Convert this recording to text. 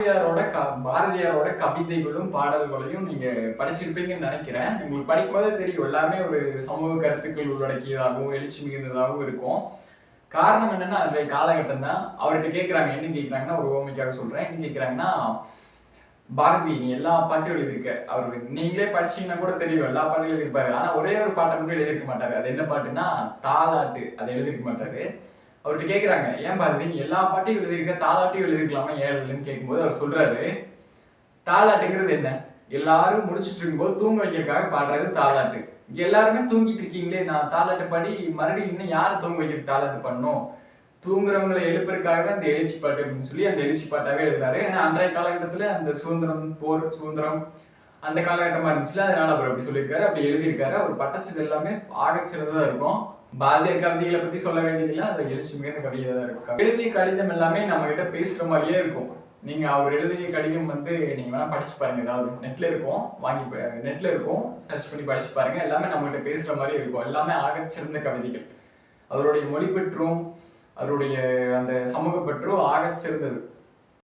பாரதியாரோட க பாரதியாரோட கவிதைகளும் பாடல்களையும் நீங்க படிச்சிருப்பீங்கன்னு நினைக்கிறேன். உங்களுக்கு படிக்கும்போதே தெரியும். எல்லாமே ஒரு சமூக கருத்துக்கள் உள்ளடக்கியதாகவும் எழுச்சி மிகுந்ததாகவும் இருக்கும். காரணம் என்னன்னா அந்த காலகட்டம் தான் அவர்கிட்ட கேட்குறாங்க என்ன கேட்குறாங்கன்னா ஒரு ஓமைக்காக சொல்றேன். என்ன கேட்குறாங்கன்னா பாரதி நீ எல்லா பாட்டும் எழுதியிருக்க அவர் நீங்களே படிச்சீங்கன்னா கூட தெரியும் எல்லா பாட்டும் எழுதியிருப்பாரு ஆனா ஒரே ஒரு பாட்டை மட்டும் எழுதியிருக்க மாட்டாரு. அது என்ன பாட்டுன்னா தாலாட்டு. அதை எழுதியிருக்க மாட்டாரு. அவர்கிட்ட கேட்குறாங்க ஏன் பாரு நீ எல்லா பாட்டையும் எழுதியிருக்க தாலாட்டையும் எழுதிருக்கலாமா ஏன் எழுதலன்னு கேட்கும்போது அவர் சொல்றாரு தாலாட்டுங்கிறது என்ன? எல்லாரும் முடிச்சிட்டு இருக்கும்போது தூங்க வைக்கிறதுக்காக பாடுறது தாலாட்டு. எல்லாருமே தூங்கிட்டு இருக்கீங்களே நான் தாலாட்டு பாடி மறுபடியும் இன்னும் யார் தூங்க வைக்கிறது தாலாட்டு பண்ணும் தூங்குறவங்களை எழுப்புறதுக்காக அந்த எழுச்சி பாட்டு அப்படின்னு சொல்லி அந்த எழுச்சி பாட்டாவே எழுதுறாரு. ஏன்னா அன்றைய காலகட்டத்தில் அந்த சுதந்திரம் போர் சுதந்திரம் அந்த காலகட்டமாக இருந்துச்சுல அதனால அவர் அப்படி சொல்லியிருக்காரு அப்படி எழுதியிருக்காரு. அவர் பட்டச்சது எல்லாமே ஆகச்சிறந்ததாக இருக்கும். பாரதியார் கவிதைகளை பத்தி சொல்ல வேண்டியதில்லை. அதை எழுச்சி மிகுந்த கவிதை தான் இருக்கும். எழுதிய கடிதம் எல்லாமே நம்ம கிட்ட பேசுற மாதிரியே இருக்கும். நீங்க அவர் எழுதிய கடிதம் வந்து நீங்க வேணா படிச்சு பாருங்க. ஏதாவது நெட்ல இருக்கும். வாங்கி நெட்ல இருக்கும். சர்ச் பண்ணி படிச்சு பாருங்க. எல்லாமே நம்ம கிட்ட பேசுற மாதிரி இருக்கும். எல்லாமே ஆகச்சிறந்த கவிதைகள். அவருடைய மொழி பற்றும் அவருடைய அந்த சமூக பற்றும் ஆகச்சிறந்தது.